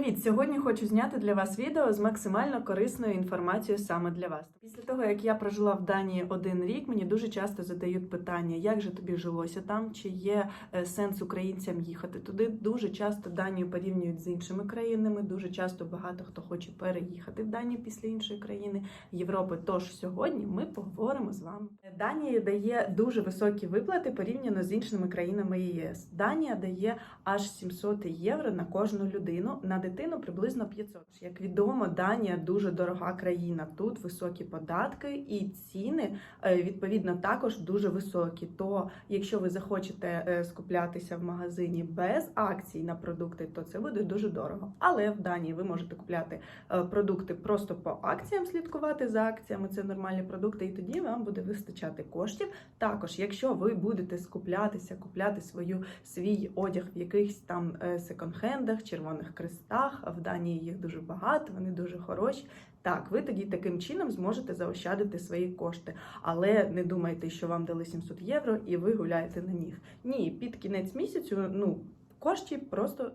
Привіт! Сьогодні хочу зняти для вас відео з максимально корисною інформацією саме для вас. Після того, як я прожила в Данії один рік, мені дуже часто задають питання, як же тобі жилося там, чи є е, сенс українцям їхати туди. Дуже часто Данію порівнюють з іншими країнами. Дуже часто багато хто хоче переїхати в Данію після іншої країни Європи. Тож сьогодні ми поговоримо з вами. Данія дає дуже високі виплати порівняно з іншими країнами ЄС. Данія дає аж 700 євро на кожну людину, на дитину приблизно 500. Як відомо, Данія дуже дорога країна. Тут високі податки і ціни е, відповідно також дуже високі. То якщо ви захочете е, скуплятися в магазині без акцій на продукти, то це буде дуже дорого. Але в Данії ви можете купляти е, продукти просто по акціям, слідкувати за акціями. Це нормальні продукти, і тоді вам буде вистачати коштів. Також, якщо ви будете скуплятися, купляти свою свій одяг в якихось там секонд-хендах, червоних крестах. В Данії їх дуже багато, вони дуже хороші. Так, ви тоді таким чином зможете заощадити свої кошти, але не думайте, що вам дали 700 євро і ви гуляєте на них. Ні, під кінець місяцю ну коштів просто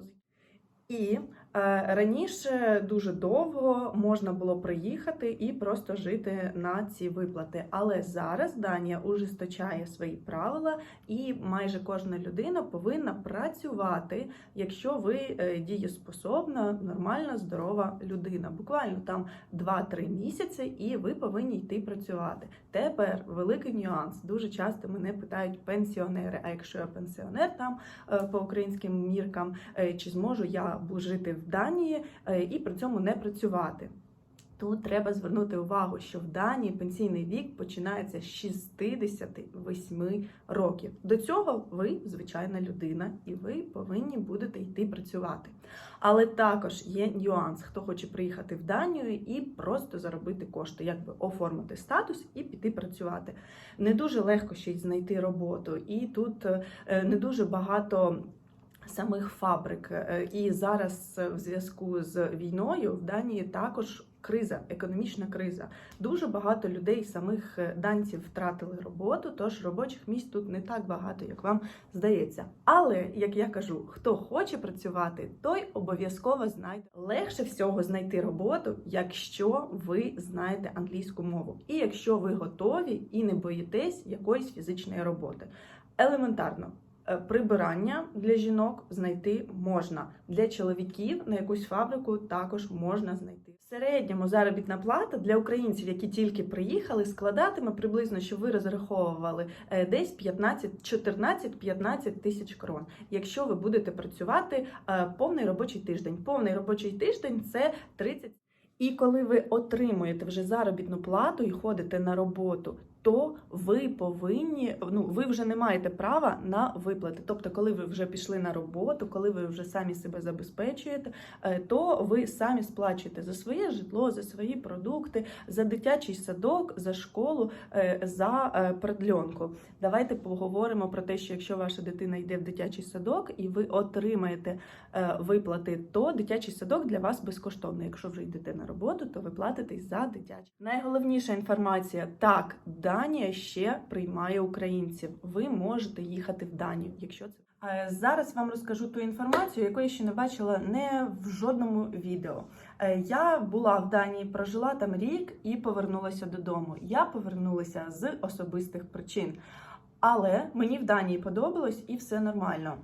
і раніше дуже довго можна було приїхати і просто жити на ці виплати. Але зараз Данія ужесточає свої правила, і майже кожна людина повинна працювати, якщо ви е, дієспособна, нормальна, здорова людина. Буквально там 2-3 місяці, і ви повинні йти працювати. Тепер великий нюанс. Дуже часто мене питають пенсіонери. А якщо я пенсіонер там е, по українським міркам, е, чи зможу я жити в Данії е, і при цьому не працювати? Тут треба звернути увагу, що в Данії пенсійний вік починається з 68 років. До цього ви звичайна людина, і ви повинні будете йти працювати. Але також є нюанс, хто хоче приїхати в Данію і просто заробити кошти, якби оформити статус і піти працювати. Не дуже легко ще й знайти роботу, і тут е, не дуже багато. Самих фабрик Е, і зараз е, в зв'язку з війною в Данії також криза, економічна криза. Дуже багато людей, самих е, данців, втратили роботу, тож робочих місць тут не так багато, як вам здається. Але як я кажу, хто хоче працювати, той обов'язково знайде легше всього знайти роботу, якщо ви знаєте англійську мову, і якщо ви готові і не боїтесь якоїсь фізичної роботи. Елементарно. Е, Прибирання для жінок знайти можна. Для чоловіків на якусь фабрику також можна знайти. В середньому заробітна плата для українців, які тільки приїхали, складатиме приблизно, що ви розраховували е, десь 15, 14-15 тисяч крон. Якщо ви будете працювати е, повний робочий тиждень. Повний робочий тиждень це 30 і коли ви отримуєте вже заробітну плату і ходите на роботу, то ви повинні, ну ви вже не маєте права на виплати. Тобто, коли ви вже пішли на роботу, коли ви вже самі себе забезпечуєте, е, то ви самі сплачуєте за своє житло, за свої продукти, за дитячий садок, за школу, е, за е, продльонку. Давайте поговоримо про те, що якщо ваша дитина йде в дитячий садок і ви отримаєте виплати, то дитячий садок для вас безкоштовний. Якщо вже йдете на роботу, то ви платите за дитячий. Найголовніша інформація: так, Данія ще приймає українців. Ви можете їхати в Данію, якщо це. Зараз вам розкажу ту інформацію, яку я ще не бачила не в жодному відео. Е, Я була в Данії, прожила там рік і повернулася додому. Я повернулася з особистих причин. Але мені в Данії подобалось і все нормально.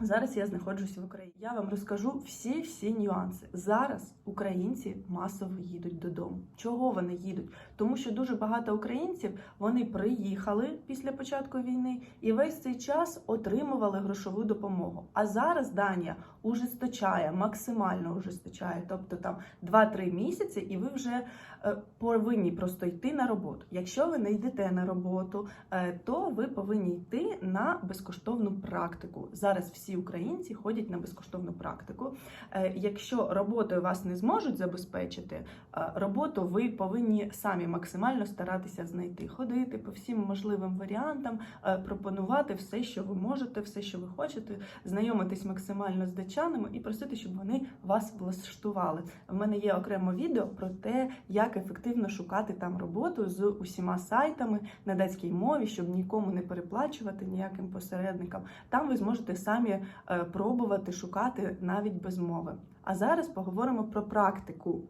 Зараз я знаходжусь в Україні. Я вам розкажу всі всі нюанси. Зараз українці масово їдуть додому. Чого вони їдуть? Тому що дуже багато українців вони приїхали після початку війни і весь цей час отримували грошову допомогу. А зараз Данія ужесточає, максимально ужесточає, тобто там 2-3 місяці, і ви вже е, повинні просто йти на роботу. Якщо ви не йдете на роботу, е, то ви повинні йти на безкоштовну практику. Зараз всі українці ходять на безкоштовну практику. Е, Якщо роботою вас не зможуть забезпечити, е, роботу ви повинні самі максимально старатися знайти, ходити по всім можливим варіантам, е, пропонувати все, що ви можете, все, що ви хочете, знайомитись максимально з датчанами і просити, щоб вони вас влаштували. В мене є окремо відео про те, як ефективно шукати там роботу з усіма сайтами на датській мові, щоб нікому не переплачувати ніяким посередникам. Там ви зможете самі е, пробувати шукати навіть без мови. А зараз поговоримо про практику.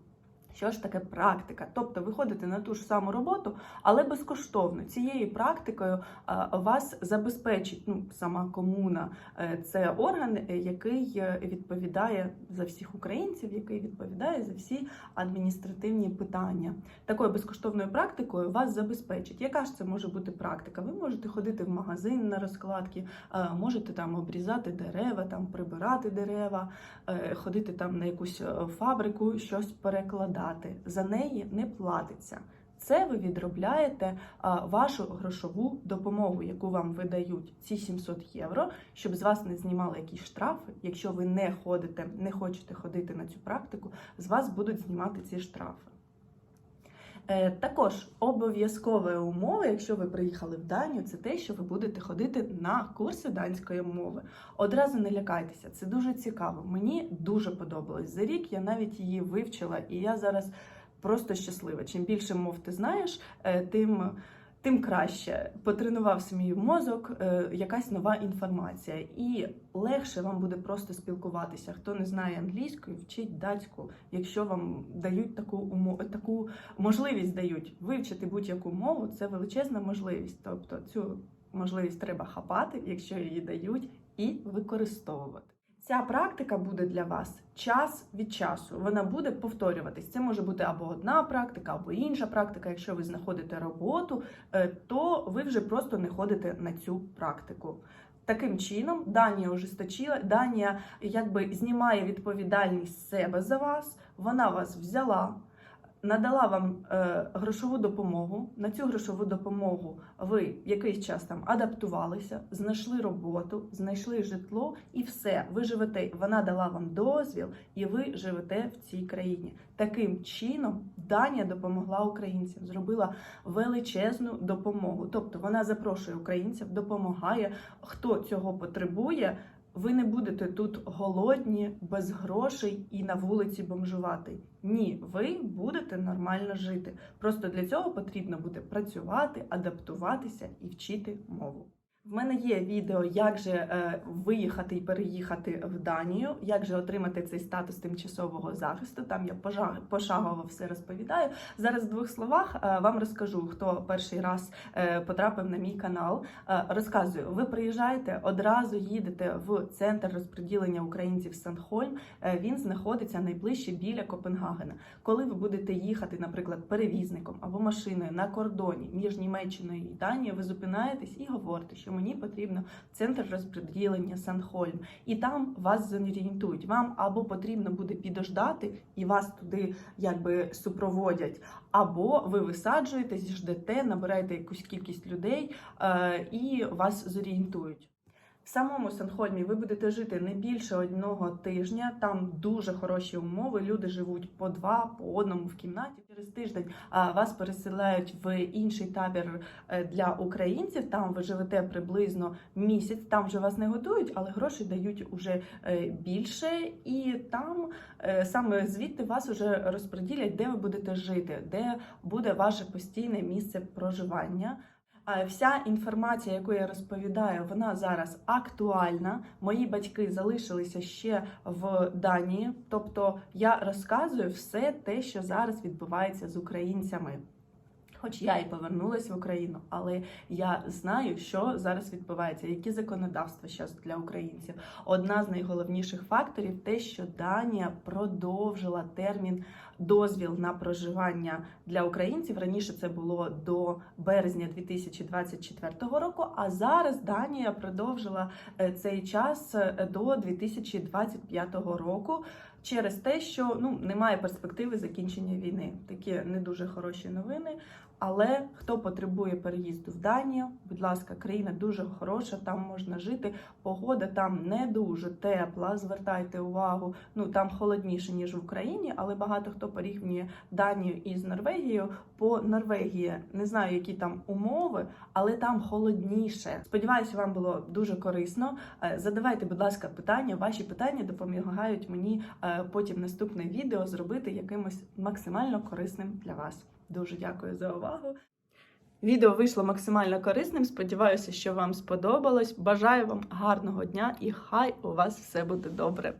Що ж таке практика? Тобто ви ходите на ту ж саму роботу, але безкоштовно. Цією практикою вас забезпечить ну, сама комуна. Е, Це орган, е, який е, відповідає за всіх українців, який відповідає за всі адміністративні питання. Такою безкоштовною практикою вас забезпечить. Яка ж це може бути практика? Ви можете ходити в магазин на розкладки, е, можете там обрізати дерева, там прибирати дерева, е, ходити там на якусь е, фабрику, щось перекладати. За неї не платиться. Це ви відробляєте вашу грошову допомогу, яку вам видають ці 700 євро, щоб з вас не знімали якісь штрафи. Якщо ви не ходите, не хочете ходити на цю практику, з вас будуть знімати ці штрафи. Е, Також обов'язкова умова, якщо ви приїхали в Данію, це те, що ви будете ходити на курси данської мови. Одразу не лякайтеся, це дуже цікаво. Мені дуже подобалось. За рік я навіть її вивчила, і я зараз просто щаслива. Чим більше мов ти знаєш, е, тим. Тим краще потренувався мій мозок, е, якась нова інформація, і легше вам буде просто спілкуватися. Хто не знає англійської, вчить датську, якщо вам дають таку умо- таку можливість дають вивчити будь-яку мову, це величезна можливість. Тобто цю можливість треба хапати, якщо її дають, і використовувати. Ця практика буде для вас час від часу. Вона буде повторюватись. Це може бути або одна практика, або інша практика. Якщо ви знаходите роботу, е, то ви вже просто не ходите на цю практику. Таким чином, Данія ужесточила, Данія якби знімає відповідальність себе за вас. Вона вас взяла, надала вам е, грошову допомогу. На цю грошову допомогу ви якийсь час там адаптувалися, знайшли роботу, знайшли житло, і все. Ви живете. Вона дала вам дозвіл, і ви живете в цій країні. Таким чином Данія допомогла українцям, зробила величезну допомогу. Тобто вона запрошує українців, допомагає, хто цього потребує. Ви не будете тут голодні, без грошей і на вулиці бомжувати. Ні, ви будете нормально жити. Просто для цього потрібно буде працювати, адаптуватися і вчити мову. В мене є відео, як же е, виїхати і переїхати в Данію, як же отримати цей статус тимчасового захисту. Там я пошагово все розповідаю. Зараз в двох словах е, вам розкажу, хто перший раз е, потрапив на мій канал. Розказую, ви приїжджаєте, одразу їдете в центр розподілення українців Санхольм. Він знаходиться найближче біля Копенгагена. Коли ви будете їхати, наприклад, перевізником або машиною на кордоні між Німеччиною і Данією, ви зупинаєтесь і говорите, що мені потрібно центр розподілення Санхольм, і там вас зорієнтують. Вам або потрібно буде підождати і вас туди якби супроводять, або ви висаджуєтесь, ждете, набираєте якусь кількість людей е, і вас зорієнтують. В самому Санхольмі ви будете жити не більше одного тижня. Там дуже хороші умови. Люди живуть по два, по одному в кімнаті. Через тиждень а, вас переселяють в інший табір е, для українців. Там ви живете приблизно місяць. Там вже вас не готують, але гроші дають уже е, більше, і там е, саме звідти вас уже розподілять, де ви будете жити, де буде ваше постійне місце проживання. Вся інформація, яку я розповідаю, вона зараз актуальна. Мої батьки залишилися ще в Данії, тобто я розказую все те, що зараз відбувається з українцями. Хоч я і повернулася в Україну, але я знаю, що зараз відбувається, які законодавства зараз для українців. Одна з найголовніших факторів те, що Данія продовжила термін дозвіл на проживання для українців. Раніше це було до березня 2024 року. А зараз Данія продовжила е, цей час е, до 2025 року. Через те, що ну немає перспективи закінчення війни, такі не дуже хороші новини. Але хто потребує переїзду в Данію, будь ласка, країна дуже хороша, там можна жити. Погода там не дуже тепла. Звертайте увагу. Ну там холодніше ніж в Україні, але багато хто порівнює Данію із Норвегією. По Норвегії не знаю, які там умови, але там холодніше. Сподіваюся, вам було дуже корисно. Е, Задавайте, будь ласка, питання. Ваші питання допомагають мені е, потім наступне відео зробити якимось максимально корисним для вас. Дуже дякую за увагу. Відео вийшло максимально корисним. Сподіваюся, що вам сподобалось. Бажаю вам гарного дня і хай у вас все буде добре.